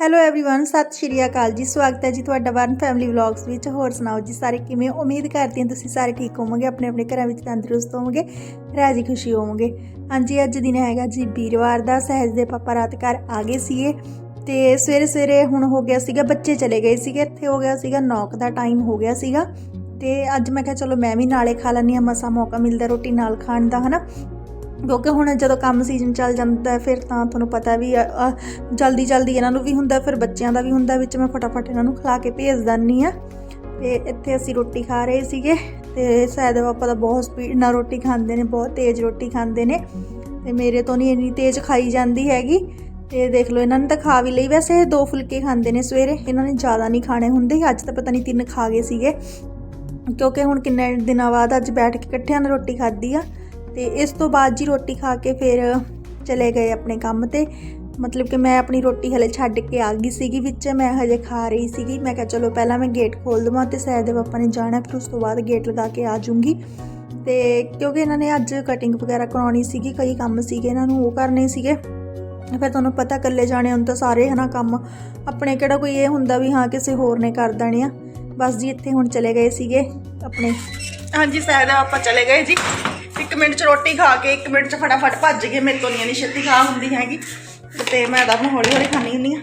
Hello everyone ਸਤਿ ਸ਼੍ਰੀ ਅਕਾਲ ਜੀ ਸਵਾਗਤ ਹੈ ਜੀ ਤੁਹਾਡਾ ਵਰਨ ਫੈਮਿਲੀ ਵਲੌਗਸ ਵਿੱਚ ਹੋਰ ਸੁਣਾਓ ਜੀ ਸਾਰੇ ਕਿਵੇਂ ਹੋ? ਉਮੀਦ ਕਰਦੀ ਹਾਂ ਤੁਸੀਂ ਸਾਰੇ ਠੀਕ ਹੋਵੋਗੇ ਆਪਣੇ ਆਪਣੇ ਘਰਾਂ ਵਿੱਚ ਤੰਦਰੁਸਤ ਹੋਵੋਗੇ ਰਾਜੀ ਖੁਸ਼ੀ ਹੋਵੋਗੇ ਹਾਂਜੀ ਅੱਜ ਦਿਨ ਹੈਗਾ ਜੀ ਵੀਰਵਾਰ ਦਾ ਸਹਿਜ ਦੇ ਪਾਪਾ ਰਾਤ ਘਰ ਆ ਗਏ ਸੀਗੇ ਤੇ ਸਵੇਰੇ ਸਵੇਰੇ ਹੁਣ ਹੋ ਗਿਆ ਸੀਗਾ ਬੱਚੇ ਚਲੇ ਗਏ ਸੀਗੇ ਇੱਥੇ ਹੋ ਗਿਆ ਸੀਗਾ ਨੌਕ ਦਾ ਟਾਈਮ ਹੋ ਗਿਆ ਸੀਗਾ ਤੇ ਅੱਜ ਮੈਂ ਕਿਹਾ ਚਲੋ ਮੈਂ ਵੀ ਨਾਲੇ ਖਾ ਲੈਂਦੀ ਹਾਂ ਮਸਾ ਮੌਕਾ ਮਿਲਦਾ ਰੋਟੀ ਨਾਲ ਖਾਣ ਦਾ ਹਨਾ ਕਿਉਂਕਿ ਹੁਣ ਜਦੋਂ ਕੰਮ ਸੀਜ਼ਨ ਚੱਲ ਜਾਂਦਾ ਹੈ, ਫਿਰ ਤਾਂ ਤੁਹਾਨੂੰ ਪਤਾ ਵੀ ਜਲਦੀ ਜਲਦੀ ਇਹਨਾਂ ਨੂੰ ਵੀ ਹੁੰਦਾ ਫਿਰ ਬੱਚਿਆਂ ਦਾ ਵੀ ਹੁੰਦਾ ਵਿੱਚ ਮੈਂ ਫਟਾਫਟ ਇਹਨਾਂ ਨੂੰ ਖਿਲਾ ਕੇ ਭੇਜ ਦਿੰਦੀ ਆ ਤੇ ਇੱਥੇ ਅਸੀਂ ਰੋਟੀ ਖਾ ਰਹੇ ਸੀਗੇ ਤੇ ਸੈਦ ਪਾਪਾ ਦਾ ਬਹੁਤ ਸਪੀਡ ਨਾਲ ਰੋਟੀ ਖਾਂਦੇ ਨੇ ਬਹੁਤ ਤੇਜ਼ ਰੋਟੀ ਖਾਂਦੇ ਨੇ ਤੇ ਮੇਰੇ ਤੋਂ ਨਹੀਂ ਇੰਨੀ ਤੇਜ਼ ਖਾਈ ਜਾਂਦੀ ਹੈਗੀ। ਤੇ ਦੇਖ ਲਓ ਇਹਨਾਂ ਨੇ ਤਾਂ ਖਾ ਵੀ ਲਈ ਵੈਸੇ ਦੋ ਫੁਲਕੇ ਖਾਂਦੇ ਨੇ ਸਵੇਰੇ ਇਹਨਾਂ ਨੇ ਜ਼ਿਆਦਾ ਨਹੀਂ ਖਾਣੇ ਹੁੰਦੇ ਅੱਜ ਤਾਂ ਪਤਾ ਨਹੀਂ ਤਿੰਨ ਖਾ ਗਏ ਸੀਗੇ। ਕਿਉਂਕਿ ਹੁਣ ਕਿੰਨੇ ਦਿਨਾਂ ਬਾਅਦ ਅੱਜ ਬੈਠ ਕੇ ਇਕੱਠਿਆਂ ਨੇ ਰੋਟੀ ਖਾਧੀ ਆ। ਤੇ ਇਸ ਤੋਂ ਬਾਅਦ ਜੀ ਰੋਟੀ ਖਾ ਕੇ ਫਿਰ ਚਲੇ ਗਏ ਆਪਣੇ ਕੰਮ ਤੇ। ਮਤਲਬ ਕਿ ਮੈਂ ਆਪਣੀ ਰੋਟੀ ਹਲੇ ਛੱਡ ਕੇ ਆ ਗਈ ਸੀਗੀ ਵਿੱਚ, ਮੈਂ ਹਜੇ ਖਾ ਰਹੀ ਸੀਗੀ। ਮੈਂ ਕਿਹਾ ਚਲੋ ਪਹਿਲਾਂ ਮੈਂ ਗੇਟ ਖੋਲ ਦਵਾਂ ਤੇ ਸੈਦ ਦੇ ਪਾਪਾ ਨੇ ਜਾਣਾ, ਫਿਰ ਉਸ ਤੋਂ ਬਾਅਦ ਗੇਟ ਲਗਾ ਕੇ ਆ ਜਾਊਂਗੀ ਤੇ ਕਿਉਂਕਿ ਇਹਨਾਂ ਨੇ ਅੱਜ ਕਟਿੰਗ ਵਗੈਰਾ ਕਰਾਉਣੀ ਸੀਗੀ, ਕਈ ਕੰਮ ਸੀਗੇ ਇਹਨਾਂ ਨੂੰ, ਉਹ ਕਰਨੇ ਸੀਗੇ। ਫਿਰ ਤੁਹਾਨੂੰ ਪਤਾ ਇਕੱਲੇ ਜਾਣੇ ਹੁਣ ਤਾਂ ਸਾਰੇ ਹਨਾ ਕੰਮ। ਆਪਣੇ ਕਿਹੜਾ ਕੋਈ ਇਹ ਹੁੰਦਾ ਵੀ ਹਾਂ ਕਿਸੇ ਹੋਰ ਨੇ ਕਰ ਦੇਣੇ ਆ। ਬਸ ਜੀ ਇੱਥੇ ਹੁਣ ਚਲੇ ਗਏ ਸੀਗੇ ਆਪਣੇ। ਹਾਂਜੀ ਸੈਦ ਪਾਪਾ ਚਲੇ ਗਏ ਜੀ। ਇੱਕ ਮਿੰਟ ਚ ਰੋਟੀ ਖਾ ਕੇ, ਇੱਕ ਮਿੰਟ ਚ ਫਟਾਫਟ ਭੱਜ ਗਏ, ਮੇਰੇ ਤੋਂ ਨਹੀਂ ਇੰਨੀ ਛੇਤੀ ਖਾ ਹੁੰਦੀ ਹੈਗੀ। ਤੇ ਮੈਂ ਤਾਂ ਹੌਲੀ ਹੌਲੀ ਖਾਣੀ ਹੁੰਦੀ ਆ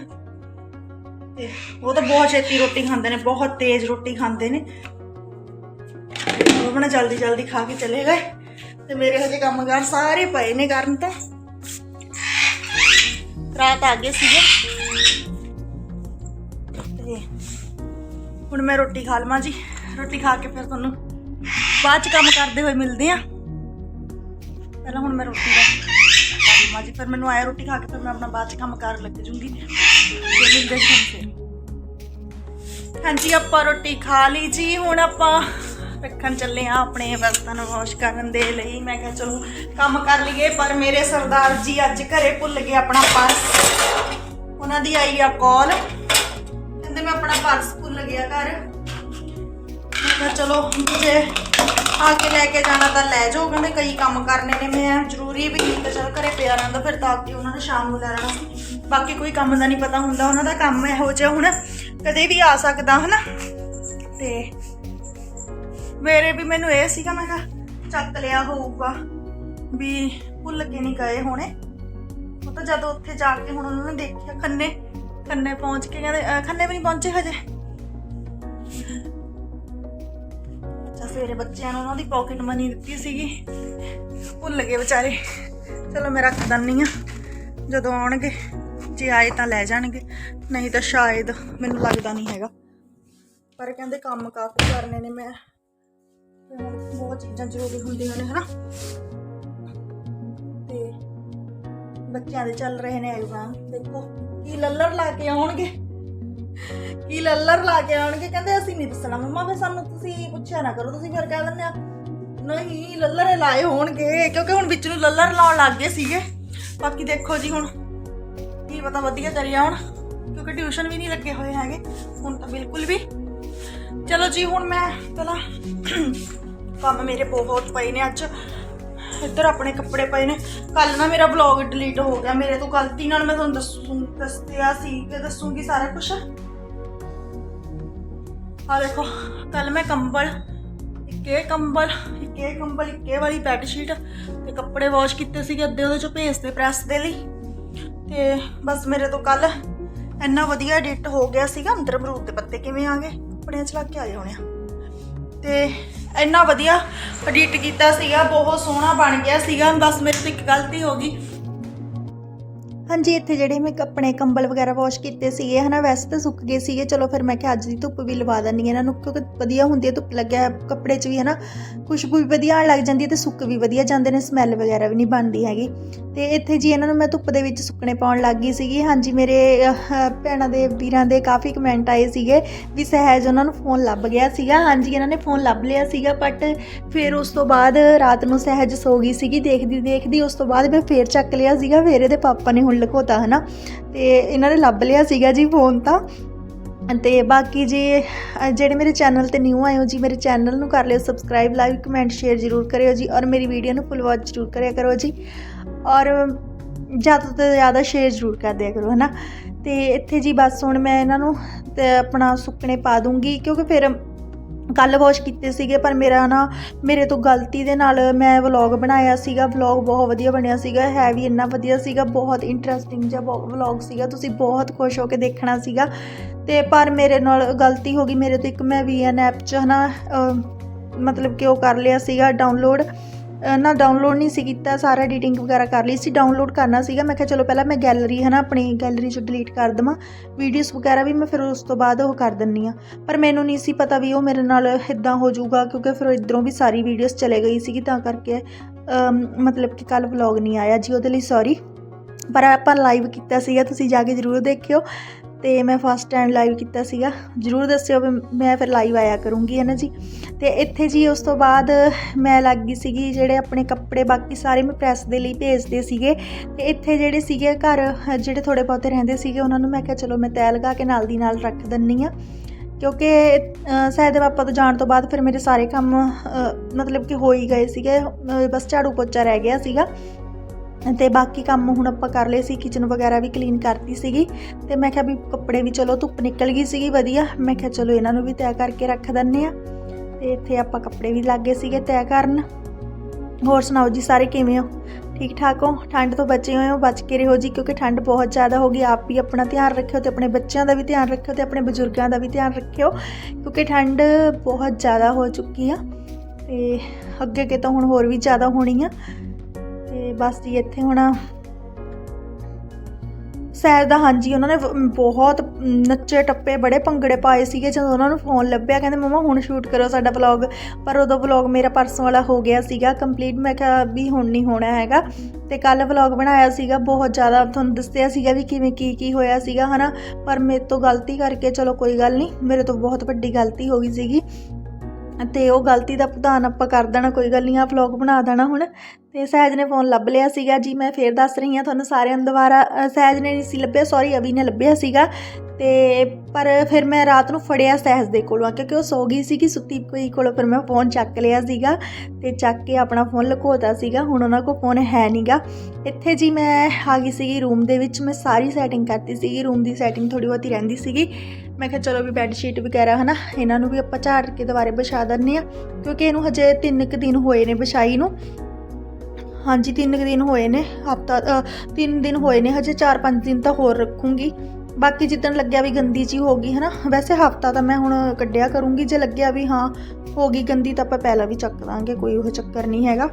ਤੇ ਉਹ ਤਾਂ ਬਹੁਤ ਛੇਤੀ ਰੋਟੀ ਖਾਂਦੇ ਨੇ, ਬਹੁਤ ਤੇਜ਼ ਰੋਟੀ ਖਾਂਦੇ ਨੇ। ਉਹ ਬਣਾ ਜਲਦੀ ਜਲਦੀ ਖਾ ਕੇ ਚਲੇ ਗਏ। ਤੇ ਮੇਰੇ ਹਜੇ ਕੰਮਕਾਰ ਸਾਰੇ ਪਏ ਨੇ ਕਰਨ ਤਾਂ। ਰਾਤ ਆ ਗਏ ਸੀਗੇ। ਤੇ ਹੁਣ ਮੈਂ ਰੋਟੀ ਖਾ ਲਵਾਂ ਜੀ। ਰੋਟੀ ਖਾ ਕੇ ਫਿਰ ਤੁਹਾਨੂੰ ਬਾਅਦ ਚ ਕੰਮ ਕਰਦੇ ਹੋਏ ਮਿਲਦੇ ਆ ਪਹਿਲਾਂ ਹੁਣ ਮੈਂ ਰੋਟੀ ਦਾ ਖਾ ਲਵਾਂ ਜੀ, ਫਿਰ ਮੈਨੂੰ ਆਇਆ ਰੋਟੀ ਖਾ ਕੇ, ਫਿਰ ਮੈਂ ਆਪਣਾ ਬਾਅਦ ਚ ਕੰਮ ਕਰ ਲੱਗ ਜੂੰਗੀ ਤੇ ਮਿਲਦੇ ਹਾਂ ਫਿਰ। ਹਾਂਜੀ, ਆਪਾਂ ਰੋਟੀ ਖਾ ਲਈ ਜੀ, ਹੁਣ ਆਪਾਂ ਰੱਖਣ ਚੱਲੇ ਆ ਆਪਣੇ ਬਰਤਨ ਵਾਸ਼ ਕਰਨ ਦੇ ਲਈ। ਮੈਂ ਕਿਹਾ ਚਲੋ ਕੰਮ ਕਰ ਲਈਏ, ਪਰ ਮੇਰੇ ਸਰਦਾਰ ਜੀ ਅੱਜ ਘਰੇ ਭੁੱਲ ਗਏ ਆਪਣਾ ਪਰਸ। ਉਹਨਾਂ ਦੀ ਆਈ ਆ ਕਾਲ ਕਹਿੰਦੇ ਮੈਂ ਆਪਣਾ ਪਰਸ ਭੁੱਲ ਗਿਆ ਘਰ। ਮੈਂ ਕਿਹਾ ਚਲੋ ਜੇ ਆ ਕੇ ਲੈ ਕੇ ਜਾਣਾ ਤਾਂ ਲੈ ਜਾਓ, ਕਹਿੰਦੇ ਕਈ ਕੰਮ ਕਰਨੇ ਨੇ। ਮੈਂ ਜ਼ਰੂਰੀ ਵੀ ਨਹੀਂ ਤਾਂ ਚਲ ਘਰੇ ਪਿਆ ਰਹਿੰਦਾ, ਫਿਰ ਤਾਂ ਕਿ ਉਹਨਾਂ ਨੇ ਸ਼ਾਮ ਨੂੰ ਲੈ ਲੈਣਾ। ਸੀ ਬਾਕੀ ਕੋਈ ਕੰਮ ਦਾ ਨਹੀਂ ਪਤਾ ਹੁੰਦਾ, ਉਹਨਾਂ ਦਾ ਕੰਮ ਇਹੋ ਜਿਹਾ ਹੁਣ ਕਦੇ ਵੀ ਆ ਸਕਦਾ, ਹਨਾ? ਤੇ ਮੇਰੇ ਵੀ ਮੈਨੂੰ ਇਹ ਸੀਗਾ, ਮੈਂ ਕਿਹਾ ਚੱਕ ਲਿਆ ਹੋਊਗਾ ਵੀ ਭੁੱਲ ਕੇ ਨਹੀਂ ਗਏ ਹੋਣੇ। ਉਹ ਤਾਂ ਜਦੋਂ ਉੱਥੇ ਜਾ ਕੇ ਹੁਣ ਉਹਨਾਂ ਨੇ ਦੇਖਿਆ, ਖੰਨੇ ਖੰਨੇ ਪਹੁੰਚ ਕੇ ਕਹਿੰਦੇ ਖੰਨੇ ਵੀ ਨਹੀਂ ਪਹੁੰਚੇ ਹਜੇ। ਸਵੇਰੇ ਬੱਚਿਆਂ ਨੂੰ ਉਹਨਾਂ ਦੀ ਪਾਕਟ ਮਨੀ ਦਿੱਤੀ ਸੀਗੀ। ਭੁੱਲ ਗਏ ਵਿਚਾਰੇ। ਚਲੋ ਮੈਂ ਰੱਖ ਦਿੰਨੀ ਆ ਜਦੋਂ ਆਉਣਗੇ, ਜੇ ਆਏ ਤਾਂ ਲੈ ਜਾਣਗੇ। ਨਹੀਂ ਤਾਂ ਸ਼ਾਇਦ ਮੈਨੂੰ ਲੱਗਦਾ ਨਹੀਂ ਹੈਗਾ। ਪਰ ਕਹਿੰਦੇ ਕੰਮ ਕਾਫੀ ਕਰਨੇ ਨੇ ਮੈਂ। ਬਹੁਤ ਚੀਜ਼ਾਂ ਜ਼ਰੂਰੀ ਹੁੰਦੀਆਂ ਨੇ, ਹਨਾ? ਤੇ ਬੱਚਿਆਂ ਦੇ ਚੱਲ ਰਹੇ ਨੇ ਐਗਜ਼ਾਮ ਦੇਖੋ, ਕੀ ਲੱਲਰ ਲਾ ਕੇ ਆਉਣਗੇ। ਕੀ ਲੱਲਰ ਲਾ ਕੇ ਆਉਣਗੇ? ਕਹਿੰਦੇ ਅਸੀਂ ਨਹੀਂ ਦੱਸਣਾ। ਮੰਮਾ, ਫਿਰ ਸਾਨੂੰ ਤੁਸੀਂ ਪੁੱਛਿਆ ਨਾ ਕਰੋ, ਤੁਸੀਂ ਫਿਰ ਕਹਿ ਦਿੰਦੇ ਆ, ਨਹੀਂ, ਲੱਲਰ ਲਾਏ ਹੋਣਗੇ। ਕਿਉਂਕਿ ਹੁਣ ਵਿੱਚ ਨੂੰ ਲੱਲਰ ਲਾਉਣ ਲੱਗ ਗਏ ਸੀਗੇ। ਬਾਕੀ ਦੇਖੋ ਜੀ ਹੁਣ ਕੀ ਪਤਾ ਵਧੀਆ ਕਰੀ ਆਉਣ ਕਿਉਂਕਿ ਟਿਊਸ਼ਨ ਵੀ ਨਹੀਂ ਲੱਗੇ ਹੋਏ ਹੈਗੇ, ਹੁਣ ਤਾਂ ਬਿਲਕੁਲ ਵੀ। ਚਲੋ ਜੀ, ਹੁਣ ਮੈਂ ਪਹਿਲਾਂ ਕੰਮ ਮੇਰੇ ਬਹੁਤ ਪਏ ਨੇ ਅੱਜ। ਇੱਧਰ ਆਪਣੇ ਕੱਪੜੇ ਪਏ ਨੇ। ਕੱਲ ਨਾ ਮੇਰਾ ਵਲੌਗ ਡਿਲੀਟ ਹੋ ਗਿਆ। ਮੇਰੇ ਤੋਂ ਗਲਤੀ ਨਾਲ ਮੈਂ ਤੁਹਾਨੂੰ ਦੱਸੂ ਦੱਸਿਆ ਸੀ ਕਿ ਦੱਸੂਗੀ ਸਾਰਾ ਕੁਝ ਆ ਦੇਖੋ ਕੱਲ ਮੈਂ ਕੰਬਲ, ਇੱਕ ਇਹ ਕੰਬਲ, ਇੱਕ ਇਹ ਕੰਬਲ, ਇੱਕ ਇਹ ਵਾਲੀ ਬੈੱਡ ਸ਼ੀਟ ਤੇ ਕੱਪੜੇ ਵਾਸ਼ ਕੀਤੇ ਸੀਗੇ ਅੱਧੇ, ਉਹਦੇ ਚੋਂ ਭੇਜਦੇ ਪ੍ਰੈਸ ਦੇ ਲਈ। ਤੇ ਬਸ ਮੇਰੇ ਤੋਂ ਕੱਲ ਇੰਨਾ ਵਧੀਆ ਐਡਿਟ ਹੋ ਗਿਆ ਸੀਗਾ, ਅੰਦਰ ਅਮਰੂਦ ਦੇ ਪੱਤੇ ਕਿਵੇਂ ਆ ਗਏ? ਕੱਪੜਿਆਂ 'ਚ ਲੱਗ ਕੇ ਆਏ ਹੋਣੇ ਆ। ਤੇ ਇੰਨਾ ਵਧੀਆ ਐਡਿਟ ਕੀਤਾ ਸੀਗਾ, ਬਹੁਤ ਸੋਹਣਾ ਬਣ ਗਿਆ ਸੀਗਾ। ਬਸ ਮੇਰੇ ਤੋਂ ਇੱਕ ਗਲਤੀ ਹੋ ਗਈ। ਹਾਂਜੀ, ਇੱਥੇ ਜਿਹੜੇ ਮੈਂ ਕੱਪੜੇ ਕੰਬਲ ਵਗੈਰਾ ਵਾਸ਼ ਕੀਤੇ ਸੀਗੇ, ਹਨਾ, ਵੈਸੇ ਤਾਂ ਸੁੱਕ ਗਏ ਸੀਗੇ। ਚਲੋ, ਫਿਰ ਮੈਂ ਕਿਹਾ ਅੱਜ ਦੀ ਧੁੱਪ ਵੀ ਲਵਾ ਦਿੰਦੀ ਹਾਂ ਇਹਨਾਂ ਨੂੰ, ਕਿਉਂਕਿ ਵਧੀਆ ਹੁੰਦੀ ਹੈ ਧੁੱਪ, ਲੱਗਿਆ ਕੱਪੜੇ 'ਚ ਵੀ, ਹਨਾ। ਖੁਸ਼ਬੂ ਵੀ ਵਧੀਆ ਆਉਣ ਲੱਗ ਜਾਂਦੀ ਹੈ ਤੇ ਸੁੱਕ ਵੀ ਵਧੀਆ ਜਾਂਦੇ ਨੇ ਸਮੈਲ ਵਗੈਰਾ ਵੀ ਨਹੀਂ ਬਣਦੀ ਹੈਗੀ। ਤੇ ਇੱਥੇ ਜੀ ਇਹਨਾਂ ਨੂੰ ਮੈਂ ਧੁੱਪ ਦੇ ਵਿੱਚ ਸੁੱਕਣੇ ਪਾਉਣ ਲੱਗ ਗਈ ਸੀਗੀ। ਹਾਂਜੀ, ਮੇਰੇ ਭੈਣਾਂ ਦੇ ਵੀਰਾਂ ਦੇ ਕਾਫੀ ਕਮੈਂਟ ਆਏ ਸੀਗੇ ਵੀ ਸਹਿਜ ਉਹਨਾਂ ਨੂੰ ਫੋਨ ਲੱਭ ਗਿਆ ਸੀਗਾ। ਹਾਂਜੀ, ਇਹਨਾਂ ਨੇ ਫੋਨ ਲੱਭ ਲਿਆ ਸੀਗਾ ਬਟ ਫਿਰ ਉਸ ਤੋਂ ਬਾਅਦ ਰਾਤ ਨੂੰ ਸਹਿਜ ਸੋ ਗਈ ਸੀਗੀ ਦੇਖਦੀ ਦੇਖਦੀ ਉਸ ਤੋਂ ਬਾਅਦ ਮੈਂ ਫੇਰ ਚੱਕ ਲਿਆ ਸੀਗਾ, ਫਿਰ ਇਹਦੇ ਪਾਪਾ ਨੇ ਹੁਣ ਲੁਕੋਤਾ, ਹਨਾ? ਤੇ ਇਹਨਾਂ ਨੇ ਲੱਭ ਲਿਆ ਸੀਗਾ ਜੀ ਫੋਨ ਤਾਂ। ਤੇ ਬਾਕੀ ਜੇ ਜਿਹੜੇ ਮੇਰੇ ਚੈਨਲ ਤੇ ਨਿਊ ਆਏ ਹੋ ਜੀ, ਮੇਰੇ ਚੈਨਲ ਨੂੰ ਕਰ ਲਿਓ ਸਬਸਕ੍ਰਾਈਬ ਲਾਈਕ ਕਮੈਂਟ ਸ਼ੇਅਰ ਜ਼ਰੂਰ ਕਰਿਓ ਜੀ ਔਰ ਮੇਰੀ ਵੀਡੀਓ ਨੂੰ ਫੁੱਲ ਵਾਚ ਜ਼ਰੂਰ ਕਰਿਆ ਕਰੋ ਜੀ ਔਰ ਜ਼ਿਆਦਾ ਤੋਂ ਜ਼ਿਆਦਾ ਸ਼ੇਅਰ ਜ਼ਰੂਰ ਕਰ ਦਿਆ ਕਰੋ, ਹਨਾ? ਤੇ ਇੱਥੇ ਜੀ ਬਸ ਹੁਣ ਮੈਂ ਇਹਨਾਂ ਨੂੰ ਆਪਣਾ ਸੁੱਕਣੇ ਪਾ ਦੂੰਗੀ ਕਿਉਂਕਿ ਫਿਰ ਕੱਲ ਵਾਸ਼ ਕੀਤੇ ਸੀਗੇ ਪਰ ਮੇਰਾ ਨਾ ਮੇਰੇ ਤੋਂ ਗਲਤੀ ਦੇ ਨਾਲ ਮੈਂ ਵਲੌਗ ਬਣਾਇਆ ਸੀਗਾ ਵਲੌਗ ਬਹੁਤ ਵਧੀਆ ਬਣਿਆ ਸੀਗਾ ਹੈ ਵੀ ਇੰਨਾ ਵਧੀਆ ਸੀਗਾ ਬਹੁਤ ਇੰਟਰਸਟਿੰਗ ਜਿਹਾ ਵਲੌਗ ਸੀਗਾ ਤੁਸੀਂ ਬਹੁਤ ਖੁਸ਼ ਹੋ ਕੇ ਦੇਖਣਾ ਸੀਗਾ। ਤੇ ਪਰ ਮੇਰੇ ਨਾਲ ਗਲਤੀ ਹੋ ਗਈ ਮੇਰੇ ਤੋਂ ਇੱਕ ਮੈਂ ਵੀਐਨ ਐਪ 'ਚ ਹਨਾ ਅਹ, ਮਤਲਬ ਕਿ ਉਹ ਕਰ ਲਿਆ ਸੀਗਾ ਡਾਊਨਲੋਡ ਨਾ ਡਾਊਨਲੋਡ ਨਹੀਂ ਸੀ ਕੀਤਾ, ਸਾਰਾ ਐਡੀਟਿੰਗ ਵਗੈਰਾ ਕਰ ਲਈ ਸੀ ਡਾਊਨਲੋਡ ਕਰਨਾ ਸੀਗਾ। ਮੈਂ ਕਿਹਾ ਚਲੋ ਪਹਿਲਾਂ ਮੈਂ ਗੈਲਰੀ ਹੈ ਨਾ, ਆਪਣੀ ਗੈਲਰੀ 'ਚੋਂ ਡਿਲੀਟ ਕਰ ਦਵਾਂ। ਵੀਡੀਓਜ਼ ਵਗੈਰਾ ਵੀ ਮੈਂ ਫਿਰ ਉਸ ਤੋਂ ਬਾਅਦ ਉਹ ਕਰ ਦਿੰਨੀ ਆ ਪਰ ਮੈਨੂੰ ਨਹੀਂ ਸੀ ਪਤਾ ਵੀ ਉਹ ਮੇਰੇ ਨਾਲ ਇਦਾਂ ਹੋ ਜਾਊਗਾ, ਕਿਉਂਕਿ ਫਿਰ ਇਧਰੋਂ ਵੀ ਸਾਰੀ ਵੀਡੀਓਜ਼ ਚਲੇ ਗਈ ਸੀਗੀ, ਤਾਂ ਕਰਕੇ ਮਤਲਬ ਕਿ ਕੱਲ ਵਲੌਗ ਨਹੀਂ ਆਇਆ ਜੀ ਉਹਦੇ ਲਈ ਸੌਰੀ ਪਰ ਆਪਾਂ ਲਾਈਵ ਕੀਤਾ ਸੀਗਾ, ਤੁਸੀਂ ਜਾ ਕੇ ਜ਼ਰੂਰ ਦੇਖਿਓ। ਤੇ ਮੈਂ ਫਸਟ ਟਾਈਮ ਲਾਈਵ ਕੀਤਾ ਸੀਗਾ। ਜ਼ਰੂਰ ਦੱਸਿਓ ਵੀ ਮੈਂ ਫਿਰ ਲਾਈਵ ਆਇਆ ਕਰੂੰਗੀ ਹੈ ਨਾ ਜੀ। ਤੇ ਇੱਥੇ ਜੀ ਉਸ ਤੋਂ ਬਾਅਦ ਮੈਂ ਲੱਗ ਗਈ ਸੀਗੀ ਜਿਹੜੇ ਆਪਣੇ ਕੱਪੜੇ ਬਾਕੀ ਸਾਰੇ ਮੈਂ ਪ੍ਰੈਸ ਦੇ ਲਈ ਭੇਜਦੇ ਸੀਗੇ। ਤੇ ਇੱਥੇ ਜਿਹੜੇ ਸੀਗੇ ਘਰ ਜਿਹੜੇ ਥੋੜੇ ਬਹੁਤੇ ਰਹਿੰਦੇ ਸੀਗੇ ਉਹਨਾਂ ਨੂੰ ਮੈਂ ਕਿਹਾ ਚਲੋ ਮੈਂ ਤੈਅ ਲਗਾ ਕੇ ਨਾਲ ਦੀ ਨਾਲ ਰੱਖ ਦਿੰਨੀ ਆ ਕਿਉਂਕਿ ਅ, ਸਹਿਜ ਪਾਪਾ ਤੋਂ ਜਾਣ ਤੋਂ ਬਾਅਦ ਫਿਰ ਮੇਰੇ ਸਾਰੇ ਕੰਮ ਮਤਲਬ ਕਿ ਹੋ ਹੀ ਗਏ ਸੀਗੇ। ਬਸ ਝਾੜੂ ਪੋਚਾ ਰਹਿ ਗਿਆ ਸੀਗਾ। ਤੇ ਬਾਕੀ ਕੰਮ ਹੁਣ ਆਪਾਂ ਕਰ ਲਏ ਸੀ ਕਿਚਨ ਵਗੈਰਾ ਵੀ ਕਲੀਨ ਕਰਤੀ ਸੀਗੀ। ਤੇ ਮੈਂ ਕਿਹਾ ਵੀ ਕੱਪੜੇ ਵੀ ਚਲੋ ਧੁੱਪ ਨਿਕਲ ਗਈ ਸੀਗੀ, ਵਧੀਆ। ਮੈਂ ਕਿਹਾ ਚਲੋ ਇਹਨਾਂ ਨੂੰ ਵੀ ਤੈਅ ਕਰਕੇ ਰੱਖ ਦਿੰਨੇ ਆ। ਤੇ ਇੱਥੇ ਆਪਾਂ ਕੱਪੜੇ ਵੀ ਲੱਗੇ ਸੀਗੇ ਤੈਅ ਕਰਨ। ਹੋਰ ਸੁਣਾਓ ਜੀ ਸਾਰੇ ਕਿਵੇਂ ਹੋ? ਠੀਕ ਠਾਕ ਹੋ? ਠੰਡ ਤੋਂ ਬਚੇ ਹੋਏ ਹੋ? ਬਚ ਕੇ ਰਹੋ ਜੀ, ਕਿਉਂਕਿ ਠੰਡ ਬਹੁਤ ਜ਼ਿਆਦਾ ਹੋ ਗਈ। ਆਪ ਵੀ ਆਪਣਾ ਧਿਆਨ ਰੱਖਿਓ ਤੇ ਆਪਣੇ ਬੱਚਿਆਂ ਦਾ ਵੀ ਧਿਆਨ ਰੱਖਿਓ ਤੇ ਆਪਣੇ ਬਜ਼ੁਰਗਾਂ ਦਾ ਵੀ ਧਿਆਨ ਰੱਖਿਓ, ਕਿਉਂਕਿ ਠੰਡ ਬਹੁਤ ਜ਼ਿਆਦਾ ਹੋ ਚੁੱਕੀ ਆ। ਤੇ ਅੱਗੇ ਅੱਗੇ ਤਾਂ ਹੁਣ ਹੋਰ ਵੀ ਜ਼ਿਆਦਾ ਹੋਣੀ ਆ। ਬਸ ਜੀ, ਇੱਥੇ ਹੁਣ ਸੈਰ ਦਾ ਹਾਂਜੀ, ਉਹਨਾਂ ਨੇ ਬਹੁਤ ਨੱਚੇ ਟੱਪੇ, ਬੜੇ ਭੰਗੜੇ ਪਾਏ ਸੀਗੇ। ਜਦੋਂ ਉਹਨਾਂ ਨੂੰ ਫੋਨ ਲੱਭਿਆ, ਕਹਿੰਦੇ, ਮਮਾ, ਹੁਣ ਸ਼ੂਟ ਕਰੋ ਸਾਡਾ ਵਲੌਗ ਪਰ ਉਦੋਂ ਵਲੌਗ ਮੇਰਾ ਪਰਸੋਂ ਵਾਲਾ ਹੋ ਗਿਆ ਸੀਗਾ ਕੰਪਲੀਟ ਮੈਂ ਕਿਹਾ ਵੀ ਹੁਣ ਨਹੀਂ ਹੋਣਾ ਹੈਗਾ। ਤੇ ਕੱਲ ਵਲੌਗ ਬਣਾਇਆ ਸੀਗਾ, ਬਹੁਤ ਜ਼ਿਆਦਾ ਤੁਹਾਨੂੰ ਦੱਸਿਆ ਸੀਗਾ ਵੀ ਕਿਵੇਂ ਕੀ ਕੀ ਹੋਇਆ ਸੀਗਾ, ਹਨਾ। ਪਰ ਮੇਰੇ ਤੋਂ ਗਲਤੀ ਕਰਕੇ, ਚਲੋ ਕੋਈ ਗੱਲ ਨਹੀਂ ਮੇਰੇ ਤੋਂ ਬਹੁਤ ਵੱਡੀ ਗਲਤੀ ਹੋ ਗਈ ਸੀਗੀ। ਤੇ ਉਹ ਗਲਤੀ ਦਾ ਭੁਗਤਾਨ ਆਪਾਂ ਕਰ ਦੇਣਾ, ਕੋਈ ਗੱਲ ਨਹੀਂ ਆ ਵਲੌਗ ਬਣਾ ਦੇਣਾ ਹੁਣ। ਤੇ ਸਹਿਜ ਨੇ ਫੋਨ ਲੱਭ ਲਿਆ ਸੀਗਾ। ਜੀ, ਮੈਂ ਫੇਰ ਦੱਸ ਰਹੀ ਹਾਂ ਤੁਹਾਨੂੰ ਸਾਰਿਆਂ ਨੂੰ ਦੁਬਾਰਾ। ਸਹਿਜ ਨੇ ਨਹੀਂ ਸੀ ਲੱਭਿਆ ਸੌਰੀ ਅਵੀ ਨੇ ਲੱਭਿਆ ਸੀਗਾ। ਤੇ ਪਰ ਫਿਰ ਮੈਂ ਰਾਤ ਨੂੰ ਫੜਿਆ ਸਹਿਜ ਦੇ ਕੋਲੋਂ ਕਿਉਂਕਿ ਉਹ ਸੋ ਗਈ ਸੀਗੀ ਸੁੱਤੀ ਪਈ ਕੋਲੋਂ ਫਿਰ ਮੈਂ ਫੋਨ ਚੱਕ ਲਿਆ ਸੀਗਾ ਤੇ ਚੱਕ ਕੇ ਆਪਣਾ ਫੋਨ ਲੁਕੋਤਾ ਸੀਗਾ। ਹੁਣ ਉਹਨਾਂ ਕੋਲ ਫੋਨ ਹੈ ਨਹੀਂਗਾ ਇੱਥੇ ਜੀ ਮੈਂ ਆ ਗਈ ਸੀਗੀ ਰੂਮ ਦੇ ਵਿੱਚ। ਮੈਂ ਸਾਰੀ ਸੈਟਿੰਗ ਕਰਤੀ ਸੀਗੀ। ਰੂਮ ਦੀ ਸੈਟਿੰਗ ਥੋੜੀ ਬਹੁਤੀ ਰਹਿੰਦੀ ਸੀਗੀ। ਮੈਂ ਕਿਹਾ ਚਲੋ ਵੀ ਬੈੱਡ ਸ਼ੀਟ ਵਗੈਰਾ, ਹਨਾ, ਇਹਨਾਂ ਨੂੰ ਵੀ ਆਪਾਂ ਝਾੜ ਕੇ ਦੁਬਾਰੇ ਵਿਛਾ ਦਿੰਨੇ ਆ ਕਿਉਂਕਿ ਇਹਨੂੰ ਹਜੇ 3 ਕੁ ਦਿਨ ਹੋਏ ਨੇ ਵਿਛਾਈ ਨੂੰ। ਹਾਂਜੀ 3 ਕੁ ਦਿਨ ਹੋਏ ਨੇ, ਹਫਤਾ 3 ਦਿਨ ਹੋਏ ਨੇ, ਹਜੇ 4-5 ਦਿਨ ਤਾਂ ਹੋਰ ਰੱਖੂੰਗੀ। ਬਾਕੀ ਜਿੱਦਣ ਲੱਗਿਆ ਵੀ ਗੰਦੀ ਜੀ ਹੋ ਗਈ, ਹਨਾ, ਵੈਸੇ ਹਫਤਾ ਤਾਂ ਮੈਂ ਹੁਣ ਕੱਢਿਆ ਕਰੂੰਗੀ, ਜੇ ਲੱਗਿਆ ਵੀ ਹਾਂ, ਹੋ ਗਈ ਗੰਦੀ ਤਾਂ ਆਪਾਂ ਪਹਿਲਾਂ ਵੀ ਚੱਕ ਦਾਂਗੇ, ਕੋਈ ਉਹ ਚੱਕਰ ਨਹੀਂ ਹੈਗਾ।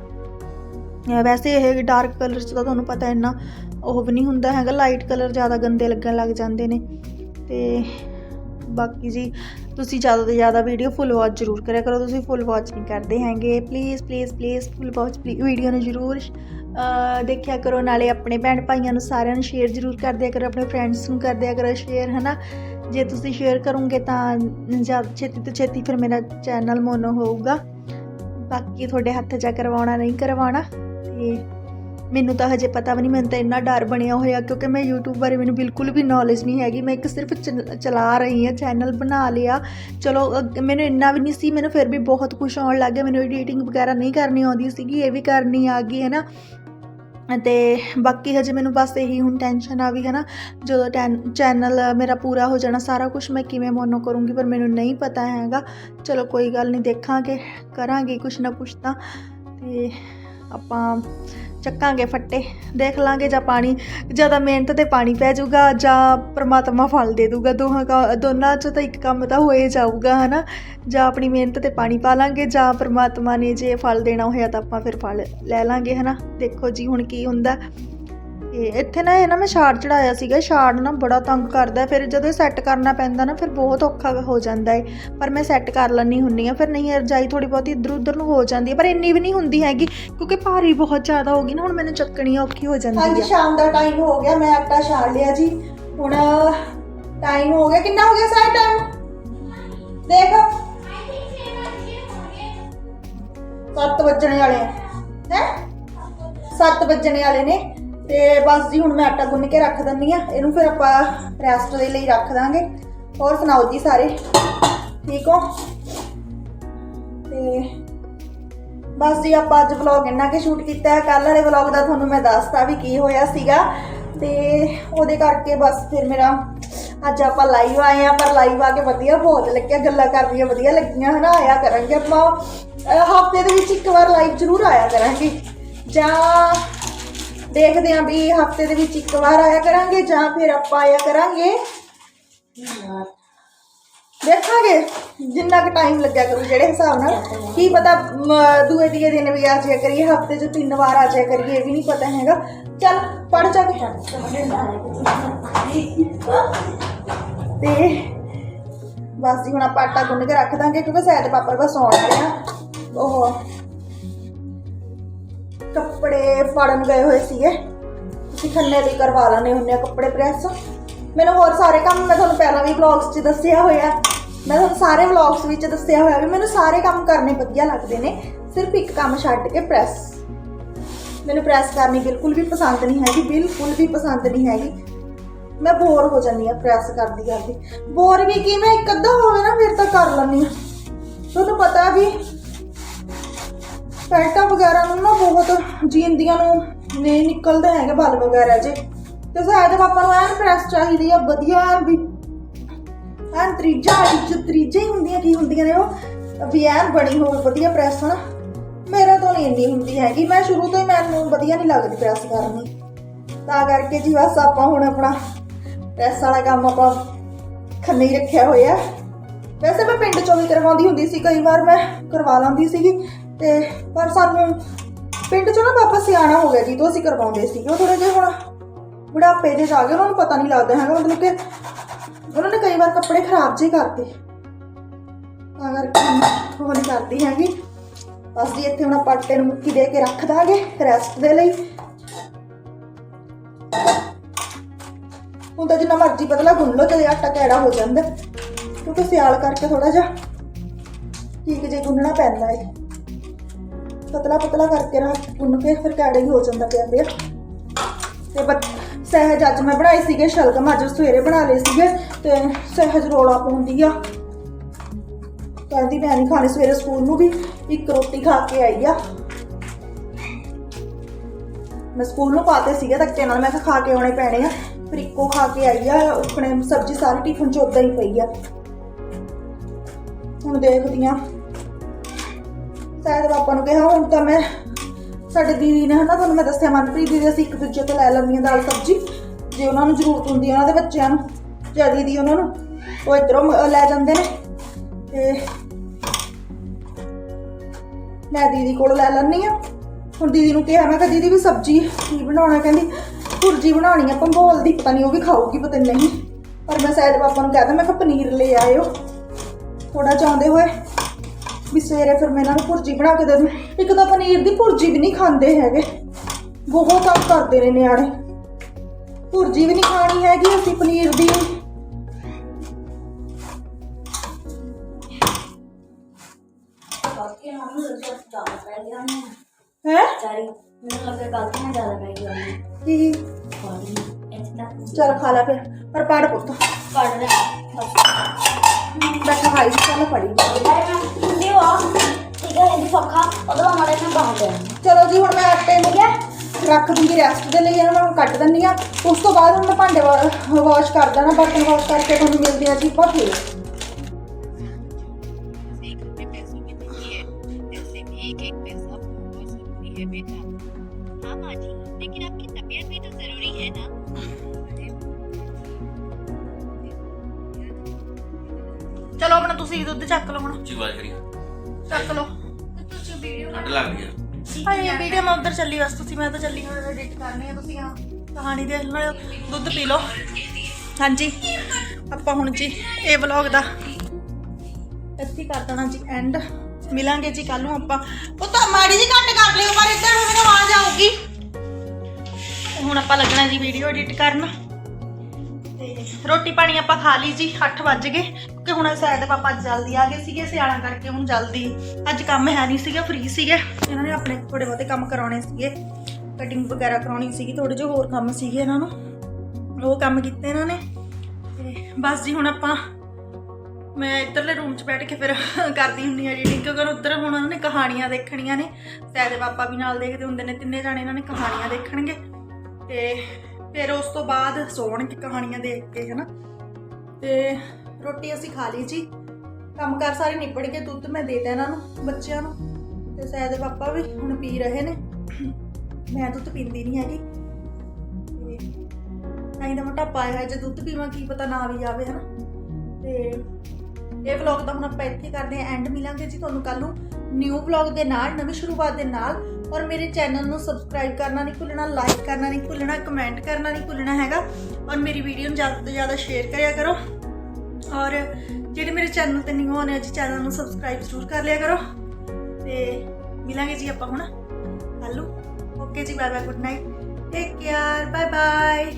ਵੈਸੇ ਇਹ ਡਾਰਕ ਕਲਰ 'ਚ ਤਾਂ ਤੁਹਾਨੂੰ ਪਤਾ ਇੰਨਾ ਉਹ ਵੀ ਨਹੀਂ ਹੁੰਦਾ ਹੈਗਾ ਲਾਈਟ ਕਲਰ ਜ਼ਿਆਦਾ ਗੰਦੇ ਲੱਗਣ ਲੱਗ ਜਾਂਦੇ ਨੇ। ਤੇ ਬਾਕੀ ਜੀ ਤੁਸੀਂ ਜ਼ਿਆਦਾ ਤੋਂ ਜ਼ਿਆਦਾ ਵੀਡੀਓ ਫੁੱਲ ਵਾਚ ਜ਼ਰੂਰ ਕਰਿਆ ਕਰੋ, ਤੁਸੀਂ ਫੁੱਲ ਵਾਚ ਨਹੀਂ ਕਰਦੇ ਹੈਗੇ। Please please please full watch video ਨੂੰ ਜ਼ਰੂਰ ਦੇਖਿਆ ਕਰੋ, ਨਾਲੇ ਆਪਣੇ ਭੈਣ ਭਾਈਆਂ ਨੂੰ ਸਾਰਿਆਂ ਨੂੰ ਸ਼ੇਅਰ ਜ਼ਰੂਰ ਕਰ ਦਿਆ ਕਰੋ, ਆਪਣੇ ਫਰੈਂਡਸ ਨੂੰ ਕਰ ਦਿਆ ਕਰੋ ਸ਼ੇਅਰ ਹਨਾ? ਜੇ ਤੁਸੀਂ ਸ਼ੇਅਰ ਕਰੋਗੇ ਤਾਂ ਜ਼ਿਆਦਾ ਛੇਤੀ ਤੋਂ ਛੇਤੀ ਫਿਰ ਮੇਰਾ ਚੈਨਲ ਮੋਨੋ ਹੋਊਗਾ। ਬਾਕੀ ਤੁਹਾਡੇ ਹੱਥ ਜਾ ਕਰਵਾਉਣਾ, ਨਹੀਂ ਕਰਵਾਉਣਾ, ਤੇ ਮੈਨੂੰ ਤਾਂ ਹਜੇ ਪਤਾ ਵੀ ਨਹੀਂ, ਮੈਨੂੰ ਤਾਂ ਇੰਨਾ ਡਰ ਬਣਿਆ ਹੋਇਆ ਕਿਉਂਕਿ ਮੈਂ YouTube ਬਾਰੇ ਮੈਨੂੰ ਬਿਲਕੁਲ ਵੀ ਨੌਲੇਜ ਨਹੀਂ ਹੈਗੀ। ਮੈਂ ਇੱਕ ਸਿਰਫ ਚਲ- ਚਲਾ ਰਹੀ ਹਾਂ ਚੈਨਲ ਬਣਾ ਲਿਆ। ਚਲੋ ਅੱਗੇ ਮੈਨੂੰ ਇੰਨਾ ਵੀ ਨਹੀਂ ਸੀ, ਮੈਨੂੰ ਫਿਰ ਵੀ ਬਹੁਤ ਕੁਝ ਆਉਣ ਲੱਗ ਗਿਆ। ਮੈਨੂੰ ਐਡੀਟਿੰਗ ਵਗੈਰਾ ਨਹੀਂ ਕਰਨੀ ਆਉਂਦੀ ਸੀਗੀ, ਇਹ ਵੀ ਕਰਨੀ ਆ ਗਈ, ਹੈ ਨਾ? ਤੇ ਬਾਕੀ ਹਜੇ ਮੈਨੂੰ ਬਸ ਇਹੀ ਹੁਣ ਟੈਨਸ਼ਨ ਆ ਵੀ, ਹੈ ਨਾ? ਜਦੋਂ ਟੈਨ ਚੈਨਲ ਮੇਰਾ ਪੂਰਾ ਹੋ ਜਾਣਾ, ਸਾਰਾ ਕੁਝ ਮੈਂ ਕਿਵੇਂ ਮੋਨੋ ਕਰੂੰਗੀ, ਪਰ ਮੈਨੂੰ ਨਹੀਂ ਪਤਾ ਹੈਗਾ। ਚਲੋ, ਕੋਈ ਗੱਲ ਨਹੀਂ, ਦੇਖਾਂਗੇ, ਕਰਾਂਗੇ ਕੁਝ ਨਾ ਕੁਝ ਤਾਂ। ਤੇ ਆਪਾਂ ਚੱਕਾਂਗੇ, ਫੱਟੇ, ਦੇਖ ਲਾਂਗੇ ਜਾਂ ਪਾਣੀ, ਜ਼ਿਆਦਾ ਮਿਹਨਤ ਤੇ ਪਾਣੀ ਪੈ ਜਾਊਗਾ ਜਾਂ ਪ੍ਰਮਾਤਮਾ ਫਲ ਦੇ ਦੂਗਾ ਦੋਹਾਂ ਕਾ, ਦੋਨਾਂ ਚੋਂ ਤਾਂ ਇੱਕ ਕੰਮ ਤਾਂ ਹੋਏ ਜਾਊਗਾ, ਹਨਾ? ਜਾਂ ਆਪਣੀ ਮਿਹਨਤ ਤੇ ਪਾਣੀ ਪਾ ਲਾਂਗੇ ਜਾਂ ਪ੍ਰਮਾਤਮਾ ਨੇ ਜੇ ਫਲ ਦੇਣਾ ਹੋਇਆ ਤਾਂ ਆਪਾਂ ਫਿਰ ਫਲ ਲੈ ਲਾਂਗੇ, ਹਨਾ? ਦੇਖੋ ਜੀ ਹੁਣ ਕੀ ਹੁੰਦਾ। ਤੇ ਇੱਥੇ ਨਾ ਇਹ ਨਾ ਮੈਂ ਛਾੜ ਚੜਾਇਆ ਸੀਗਾ ਛਾੜ ਨਾ ਬੜਾ ਤੰਗ ਕਰਦਾ ਫਿਰ ਜਦੋਂ ਸੈੱਟ ਕਰਨਾ ਪੈਂਦਾ ਨਾ ਫਿਰ ਬਹੁਤ ਔਖਾ ਹੋ ਜਾਂਦਾ ਹੈ। ਪਰ ਮੈਂ ਸੈੱਟ ਕਰ ਲੈਣੀ ਹੁੰਨੀ ਆ ਫਿਰ ਨਹੀਂ ਰਜਾਈ ਥੋੜੀ ਬਹੁਤੀ ਇੱਧਰ ਉੱਧਰ ਨੂੰ ਹੋ ਜਾਂਦੀ ਹੈ। ਪਰ ਇੰਨੀ ਵੀ ਨਹੀਂ ਹੁੰਦੀ ਹੈਗੀ ਕਿਉਂਕਿ ਭਾਰੀ ਬਹੁਤ ਜ਼ਿਆਦਾ ਹੋ ਗਈ ਨਾ ਹੁਣ ਮੈਨੂੰ ਚੱਕਣੀ ਔਖੀ ਹੋ ਜਾਂਦੀ ਹਾਂਜੀ ਹੈ। ਸ਼ਾਮ ਦਾ ਟਾਈਮ ਹੋ ਗਿਆ ਮੈਂ ਆਟਾ ਛਾੜ ਲਿਆ ਜੀ। ਹੁਣ ਟਾਈਮ ਹੋ ਗਿਆ ਕਿੰਨਾ ਹੋ ਗਿਆ ਸਾਰਾ ਟਾਈਮ ਦੇਖ। 7 ਵੱਜਣੇ ਵਾਲੇ ਹੈ ਹੈ? 7 ਵੱਜਣੇ ਵਾਲੇ ਨੇ। ਤੇ ਬਸ ਜੀ, ਹੁਣ ਮੈਂ ਆਟਾ ਗੁੰਨ ਕੇ ਰੱਖ ਦਿੰਨੀ ਆ ਇਹਨੂੰ ਫਿਰ ਆਪਾਂ ਰੈਸਟ ਦੇ ਲਈ ਰੱਖ ਦਾਂਗੇ। ਹੋਰ ਸੁਣਾਓ ਜੀ ਸਾਰੇ? ਠੀਕ ਹੋ? ਤੇ ਬਸ ਜੀ, ਆਪਾਂ ਅੱਜ ਵਲੌਗ ਇੰਨਾ ਕਿ ਸ਼ੂਟ ਕੀਤਾ ਹੈ। ਕੱਲ ਵਾਲੇ ਵਲੌਗ ਦਾ ਤੁਹਾਨੂੰ ਮੈਂ ਦੱਸਤਾ ਵੀ ਕੀ ਹੋਇਆ ਸੀਗਾ। ਤੇ ਉਹਦੇ ਕਰਕੇ ਬਸ ਫਿਰ ਮੇਰਾ ਅੱਜ ਆਪਾਂ ਲਾਈਵ ਆਏ ਆ ਪਰ ਲਾਈਵ ਆ ਕੇ ਵਧੀਆ ਬਹੁਤ ਲੱਗਿਆ, ਗੱਲਾਂ ਕਰਨੀਆਂ ਵਧੀਆ ਲੱਗੀਆਂ, ਹਨਾ? ਆਇਆ ਕਰਾਂਗੇ ਆਪਾਂ। ਹਫ਼ਤੇ ਦੇ ਵਿੱਚ ਇੱਕ ਵਾਰ ਲਾਈਵ ਜ਼ਰੂਰ ਆਇਆ ਕਰਾਂਗੇ। ਜਾਂ ਦੇਖਦੇ ਆਂ ਵੀ ਹਫ਼ਤੇ ਦੇ ਵਿੱਚ ਇੱਕ ਵਾਰ ਆਇਆ ਕਰਾਂਗੇ ਜਾਂ ਫਿਰ ਆਪਾਂ ਆਇਆ ਕਰਾਂਗੇ। ਦੇਖਾਂਗੇ, ਜਿੰਨਾ ਕੁ ਟਾਈਮ ਲੱਗਿਆ ਕਰੂ ਜਿਹੜੇ ਹਿਸਾਬ ਨਾਲ। ਕੀ ਪਤਾ ਦੂਏ ਤੀਏ ਦਿਨ ਵੀ ਆ ਜਾਇਆ ਕਰੀਏ, ਹਫ਼ਤੇ 'ਚ ਤਿੰਨ ਵਾਰ ਆ ਜਾਇਆ ਕਰੀਏ, ਇਹ ਵੀ ਨਹੀਂ ਪਤਾ ਹੈਗਾ। ਚੱਲ ਪੜ ਜਾ ਕੇ। ਤੇ ਬਸ ਜੀ, ਹੁਣ ਆਪਾਂ ਆਟਾ ਗੁੰਨ ਕੇ ਰੱਖ ਦਾਂਗੇ, ਕਿਉਂਕਿ ਸੈਦ ਪਾਪਾ ਬਸ ਆਉਣ ਵਾਲੇ ਆ। ਉਹ ਕੱਪੜੇ ਫੜਨ ਗਏ ਹੋਏ ਸੀਗੇ। ਤੁਸੀਂ ਖੰਨੇ ਦੀ ਕਰਵਾ ਲੈਣੇ ਹੁੰਦੇ ਆ ਕੱਪੜੇ ਪ੍ਰੈਸ। ਮੈਨੂੰ ਹੋਰ ਸਾਰੇ ਕੰਮ ਮੈਂ ਤੁਹਾਨੂੰ ਪਹਿਲਾਂ ਵੀ ਵਲੌਗਸ 'ਚ ਦੱਸਿਆ ਹੋਇਆ। ਮੈਂ ਤੁਹਾਨੂੰ ਸਾਰੇ ਵਲੌਗਸ ਵਿੱਚ ਦੱਸਿਆ ਹੋਇਆ ਵੀ ਮੈਨੂੰ ਸਾਰੇ ਕੰਮ ਕਰਨੇ ਵਧੀਆ ਲੱਗਦੇ ਨੇ। ਸਿਰਫ ਇੱਕ ਕੰਮ ਛੱਡ ਕੇ ਪ੍ਰੈਸ ਮੈਨੂੰ ਪ੍ਰੈਸ ਕਰਨੀ ਬਿਲਕੁਲ ਵੀ ਪਸੰਦ ਨਹੀਂ ਹੈਗੀ, ਬਿਲਕੁਲ ਵੀ ਪਸੰਦ ਨਹੀਂ ਹੈਗੀ। ਮੈਂ ਬੋਰ ਹੋ ਜਾਂਦੀ ਆ ਪ੍ਰੈਸ ਕਰਦੀ ਕਰਦੀ। ਬੋਰ ਵੀ ਕੀ, ਮੈਂ ਇੱਕ ਅੱਧਾ ਹੋਵੇ ਨਾ, ਫਿਰ ਤਾਂ ਕਰ ਲੈਂਦੀ ਆ ਤੁਹਾਨੂੰ ਪਤਾ ਵੀ ਪੈਂਟਾਂ ਵਗੈਰਾ ਨੂੰ ਨਾ ਬਹੁਤ ਜੀਂਦੀਆਂ ਨੂੰ ਨਹੀਂ ਨਿਕਲਦੇ ਹੈਗੇ ਬਲ ਵਗੈਰਾ ਜੇ। ਤੇ ਸਾਡੇ ਪਾਪਾ ਨੂੰ ਐਨ ਪ੍ਰੈਸ ਚਾਹੀਦੀ ਆ, ਵਧੀਆ ਐਨ ਵੀ। ਐਨ ਤਰੀਜਾ ਵਿੱਚ ਤਰੀਜਾ ਹੀ ਹੁੰਦੀਆਂ, ਕੀ ਹੁੰਦੀਆਂ ਨੇ ਉਹ। ਵੀ ਐਨ ਬਣੀ ਹੋਵੇ ਵਧੀਆ ਪ੍ਰੈਸ ਹਨਾ ਮੇਰਾ ਤੋਂ ਨਹੀਂ ਇੰਨੀ ਹੁੰਦੀ ਹੈਗੀ। ਮੈਂ ਸ਼ੁਰੂ ਤੋਂ ਹੀ ਮੈਨੂੰ ਵਧੀਆ ਨਹੀਂ ਲੱਗਦੀ ਪ੍ਰੈਸ ਕਰਨੀ ਤਾਂ ਕਰਕੇ ਜੀ ਬਸ ਆਪਾਂ ਹੁਣ ਆਪਣਾ ਪ੍ਰੈਸ ਵਾਲਾ ਕੰਮ ਆਪਾਂ ਖੰਨੇ ਹੀ ਰੱਖਿਆ ਹੋਇਆ। ਵੈਸੇ ਮੈਂ ਪਿੰਡ ਚੋਂ ਵੀ ਕਰਵਾਉਂਦੀ ਹੁੰਦੀ ਸੀ, ਕਈ ਵਾਰ ਮੈਂ ਕਰਵਾ ਲੈਂਦੀ ਸੀਗੀ। ਤੇ ਪਰ ਸਾਨੂੰ ਪਿੰਡ ਚੋਂ ਨਾ ਪਾਪਾ ਸਿਆਣਾ ਹੋ ਗਿਆ ਜੀ ਤੋਂ ਅਸੀਂ ਕਰਵਾਉਂਦੇ ਸੀਗੇ ਉਹ ਥੋੜੇ ਜਿਹੇ ਹੁਣ ਬੁਢਾਪੇ ਦੇ ਜਾ ਗਏ, ਉਹਨਾਂ ਨੂੰ ਪਤਾ ਨਹੀਂ ਲੱਗਦਾ ਹੈਗਾ। ਮਤਲਬ ਕਿ ਉਹਨਾਂ ਨੇ ਕਈ ਵਾਰ ਕੱਪੜੇ ਖਰਾਬ ਜੇ ਕਰਤੇ। ਤਾਂ ਕਰਕੇ ਉਹ ਨਹੀਂ ਕਰਦੀ ਹੈਗੀ। ਬਸ ਜੀ, ਇੱਥੇ ਹੁਣ ਆਪਾਂ ਆਟੇ ਨੂੰ ਮੁੱਕੀ ਦੇ ਕੇ ਰੱਖ ਦਾਂਗੇ ਰੈਸਟ ਦੇ ਲਈ। ਹੁਣ ਤਾਂ ਜਿੰਨਾ ਮਰਜ਼ੀ ਪਤਲਾ ਗੁੰਨ ਲਓ ਤੇ ਆਟਾ ਕੈੜਾ ਹੋ ਜਾਂਦਾ। ਕਿਉਂਕਿ ਸਿਆਲ ਕਰਕੇ ਥੋੜਾ ਜਿਹਾ ਠੀਕ ਜੇ ਗੁੰਨਣਾ ਪੈਂਦਾ ਹੈ ਪਤਲਾ ਪਤਲਾ ਕਰਕੇ ਰੱਖ ਭੁੰਨ ਕੇ, ਫਿਰ ਕੈੜੇ ਹੀ ਹੋ ਜਾਂਦਾ ਪਿਆ ਪਿਆ। ਤੇ ਬੱਚ- ਸਹਿਜ ਅੱਜ ਮੈਂ ਬਣਾਏ ਸੀਗੇ ਸ਼ਲਗਮ, ਅੱਜ ਸਵੇਰੇ ਬਣਾ ਲਏ ਸੀਗੇ, ਤੇ ਸਹਿਜ ਰੋਲਾ ਪਾਉਂਦੀ ਆ। ਕਹਿੰਦੀ ਮੈਂ ਨਹੀਂ ਖਾਣੇ ਸਵੇਰੇ ਸਕੂਲ ਨੂੰ ਵੀ, ਇੱਕ ਰੋਟੀ ਖਾ ਕੇ ਆਈ ਆ। ਮੈਂ ਸਕੂਲ ਨੂੰ ਪਾਤੇ ਸੀਗੇ ਧੱਕੇ ਨਾਲ, ਮੈਂ ਕਿਹਾ ਖਾ ਕੇ ਆਉਣੇ ਪੈਣੇ ਆ। ਫਿਰ ਇੱਕੋ ਖਾ ਕੇ ਆਈ ਆ, ਆਪਣੇ ਸਬਜ਼ੀ ਸਾਰੀ ਟਿਫਨ ਚ ਉਦਾਂ ਹੀ ਪਈ ਆ। ਹੁਣ ਦੇਖਦੀ ਆ। ਸ਼ਾਇਦ ਪਾਪਾ ਨੂੰ ਕਿਹਾ, ਹੁਣ ਤਾਂ ਮੈਂ, ਸਾਡੇ ਦੀਦੀ ਨੇ ਹਨਾ ਤੁਹਾਨੂੰ ਮੈਂ ਦੱਸਿਆ, ਮਨਪ੍ਰੀਤ ਦੀਦੀ ਅਸੀਂ ਇੱਕ ਦੂਜੇ ਤੋਂ ਲੈ ਲੈਂਦੀਆਂ ਦਾਲ ਸਬਜ਼ੀ, ਜੇ ਉਹਨਾਂ ਨੂੰ ਜ਼ਰੂਰਤ ਹੁੰਦੀ ਹੈ ਉਹਨਾਂ ਦੇ ਬੱਚਿਆਂ ਨੂੰ, ਜਾਂ ਦੀਦੀ ਉਹਨਾਂ ਨੂੰ, ਉਹ ਇੱਧਰੋਂ ਲੈ ਜਾਂਦੇ ਨੇ, ਤੇ ਮੈਂ ਦੀਦੀ ਕੋਲ ਲੈ ਲੈਂਦੀ ਆ ਹੁਣ ਦੀਦੀ ਨੂੰ ਕਿਹਾ, ਮੈਂ ਕਿਹਾ, ਦੀਦੀ ਵੀ ਸਬਜ਼ੀ ਕੀ ਬਣਾਉਣਾ? ਕਹਿੰਦੀ, ਭੁਰਜੀ ਬਣਾਉਣੀ ਆ ਪੰਬੋਲ ਦੀ, ਪਤਾ ਨਹੀਂ ਉਹ ਵੀ ਖਾਊਗੀ, ਪਤਾ ਨਹੀਂ। ਪਰ ਮੈਂ ਸ਼ਾਇਦ ਪਾਪਾ ਨੂੰ ਕਹਿ ਤਾ ਮੈਂ ਕਿਹਾ, ਪਨੀਰ ਲੈ ਆਇਓ ਥੋੜਾ ਚਾਹੁੰਦੇ ਹੋਏ। ਵੀ ਸਵੇਰੇ ਫਿਰ ਮੈਂ ਇਹਨਾਂ ਨੂੰ ਭੁਰਜੀ ਬਣਾ ਕੇ ਦੇ ਦੂੰ। ਇੱਕ ਤਾਂ ਪਨੀਰ ਦੀ ਭੁਰਜੀ ਵੀ ਨਹੀਂ ਖਾਂਦੇ ਹੈਗੇ। ਬਹੁਤ ਤੰਗ ਕਰਦੇ ਨੇ ਨਿਆਣੇ। ਭੁਰਜੀ ਵੀ ਨਹੀਂ ਖਾਣੀ ਹੈਗੀ ਅਸੀਂ ਪਨੀਰ ਦੀ। ਬਾਕੀ ਨੂੰ ਰਿਜ਼ਲਟ ਜ਼ਿਆਦਾ ਪੈ ਗਿਆ ਨੇ। ਹੈ? ਚਾਰੀ ਮੈਨੂੰ ਲੱਗਾ ਗਲਤੀਆਂ ਜ਼ਿਆਦਾ ਪੈ ਗਈਆਂ ਨੇ ਕੀ ਪਾਣੀ ਇੱਦਾਂ ਚਲ ਖਾ ਲੈ ਫਿਰ ਪਰ ਪੜ ਪੁੱਤ। ਪੜ ਰਿਹਾ ਬੈਠਾ ਖਾਈ ਚੱਲ ਪੜੀ। ਸੌਖਾ ਚਲੋ ਜੀ ਹੁਣ ਮੈਂ ਆਟੇ ਨੂੰ ਠੀਕ ਰੱਖ ਦੂੰਗੀ ਰੈਸਟ ਦੇ ਲਈ ਇਹਨਾਂ ਨੂੰ ਕੱਟ ਦਿੰਦੀ ਆ ਉਸ ਤੋਂ ਬਾਅਦ ਹੁਣ ਮੈਂ ਭਾਂਡੇ ਵਾਸ਼ ਕਰ ਦੇਣਾ ਬਰਤਨ ਵਾਸ਼ ਕਰਕੇ ਤੁਹਾਨੂੰ ਮਿਲਦੇ ਆ ਜੀ ਬਹੁਤ ਚਲੋ ਆਪਣਾ ਤੁਸੀਂ ਦੁੱਧ ਚੱਕ ਲਓ ਹੁਣ। ਜੀ ਵਾਹਿਗੁਰੂ। ਚੱਕ ਲਓ। ਠੰਡ ਆ ਹਾਂ ਵੀਡੀਓ ਮੈਂ ਉੱਧਰ ਚੱਲੀ ਬਸ ਤੁਸੀਂ ਮੈਂ ਤਾਂ ਚੱਲੀ ਹਾਂ ਐਡਿਟ ਕਰਨੀ ਹੈ ਤੁਸੀਂ ਹਾਂ ਕਹਾਣੀ ਦੇਖ ਲਓ ਦੁੱਧ ਪੀ ਲਓ। ਹਾਂਜੀ ਆਪਾਂ ਹੁਣ ਜੀ ਇਹ ਵਲੌਗ ਦਾ ਇੱਥੇ ਕਰ ਦੇਣਾ ਜੀ ਐਂਡ ਮਿਲਾਂਗੇ ਜੀ ਕੱਲ ਨੂੰ ਆਪਾਂ। ਉਹ ਤਾਂ ਮਾੜੀ ਜੀ ਘੱਟ ਕਰ ਲਿਓ ਪਰ ਇੱਧਰ ਹੁਣ ਮੈਨੂੰ ਆਵਾਜ਼ ਆਊਗੀ। ਹੁਣ ਆਪਾਂ ਲੱਗਣਾ ਜੀ ਵੀਡੀਓ ਐਡਿਟ ਕਰਨ। ਤੇ ਰੋਟੀ ਪਾਣੀ ਆਪਾਂ ਖਾ ਲਈ ਜੀ 8 ਵੱਜ ਗਏ। ਕਿਉਂਕਿ ਹੁਣ ਸ਼ਾਇਦ ਪਾਪਾ ਜਲਦੀ ਆ ਗਏ ਸੀਗੇ, ਸਿਆਲਾਂ ਕਰਕੇ ਹੁਣ ਜਲਦੀ। ਅੱਜ ਕੰਮ ਹੈ ਨਹੀਂ ਸੀਗਾ ਫ੍ਰੀ ਸੀਗੇ। ਇਹਨਾਂ ਨੇ ਆਪਣੇ ਥੋੜੇ ਬਹੁਤੇ ਕੰਮ ਕਰਾਉਣੇ ਸੀਗੇ। ਕਟਿੰਗ ਵਗੈਰਾ ਕਰਾਉਣੀ ਸੀਗੀ ਥੋੜੇ ਜਿਹੇ ਹੋਰ ਕੰਮ ਸੀਗੇ ਇਹਨਾਂ ਨੂੰ। ਉਹ ਕੰਮ ਕੀਤੇ ਇਹਨਾਂ ਨੇ। ਤੇ ਬਸ ਜੀ, ਹੁਣ ਆਪਾਂ ਮੈਂ ਇੱਧਰਲੇ ਰੂਮ 'ਚ ਬੈਠ ਕੇ ਫਿਰ ਕਰਦੀ ਹੁੰਦੀ ਆ ਰੀਡਿੰਗ ਕਿਉਂਕਿ ਉੱਧਰ ਹੁਣ ਉਹਨਾਂ ਨੇ ਕਹਾਣੀਆਂ ਦੇਖਣੀਆਂ ਨੇ। ਸ਼ਾਇਦ ਪਾਪਾ ਵੀ ਨਾਲ ਦੇਖਦੇ ਹੁੰਦੇ ਨੇ, ਤਿੰਨੇ ਜਾਣੇ ਇਹਨਾਂ ਨੇ ਕਹਾਣੀਆਂ ਦੇਖਣਗੇ। ਤੇ ਫਿਰ ਉਸ ਤੋਂ ਬਾਅਦ ਸੌਣ ਕੇ ਕਹਾਣੀਆਂ ਦੇਖ ਕੇ, ਹਨਾ? ਤੇ ਰੋਟੀ ਅਸੀਂ ਖਾ ਲਈ ਜੀ। ਕੰਮ ਕਾਰ ਸਾਰੇ ਨਿਪੜ ਕੇ ਦੁੱਧ ਮੈਂ ਦੇ ਦਿੱਤਾ ਇਹਨਾਂ ਨੂੰ, ਬੱਚਿਆਂ ਨੂੰ। ਤੇ ਸੈਦ ਦੇ ਪਾਪਾ ਵੀ ਹੁਣ ਪੀ ਰਹੇ ਨੇ। ਮੈਂ ਦੁੱਧ ਪੀਂਦੀ ਨਹੀਂ ਹੈਗੀ। ਤੇ ਨਹੀਂ ਤਾਂ ਮੋਟਾ ਪਾਇਆ ਹੈ ਜੇ ਦੁੱਧ ਪੀਵਾਂ ਕੀ ਪਤਾ ਨਾ ਵੀ ਜਾਵੇ ਹਨਾ? ਤੇ ਇਹ ਵਲੌਗ ਦਾ ਹੁਣ ਆਪਾਂ ਇੱਥੇ ਕਰਦੇ ਹਾਂ ਐਂਡ ਮਿਲਾਂਗੇ ਜੀ ਤੁਹਾਨੂੰ ਕੱਲ ਨੂੰ। ਨਿਊ ਵਲੌਗ ਦੇ ਨਾਲ, ਨਵੀਂ ਸ਼ੁਰੂਆਤ ਦੇ ਨਾਲ। ਔਰ ਮੇਰੇ ਚੈਨਲ ਨੂੰ ਸਬਸਕ੍ਰਾਈਬ ਕਰਨਾ ਨਹੀਂ ਭੁੱਲਣਾ ਲਾਈਕ ਕਰਨਾ ਨਹੀਂ ਭੁੱਲਣਾ ਕਮੈਂਟ ਕਰਨਾ ਨਹੀਂ ਭੁੱਲਣਾ ਹੈਗਾ। ਔਰ ਮੇਰੀ ਵੀਡੀਓ ਨੂੰ ਜ਼ਿਆਦਾ ਤੋਂ ਜ਼ਿਆਦਾ ਸ਼ੇਅਰ ਕਰਿਆ ਕਰੋ। ਔਰ ਜਿਹੜੇ ਮੇਰੇ ਚੈਨਲ ਤੇ ਨਿਊ ਆਨੇ ਜੀ ਚੈਨਲ ਨੂੰ ਸਬਸਕ੍ਰਾਈਬ ਜ਼ਰੂਰ ਕਰ ਲਿਆ ਕਰੋ। ਤੇ ਮਿਲਾਂਗੇ ਜੀ ਆਪਾਂ ਹੁਣ। ਕੱਲ ਓਕੇ ਜੀ bye bye good night take care bye bye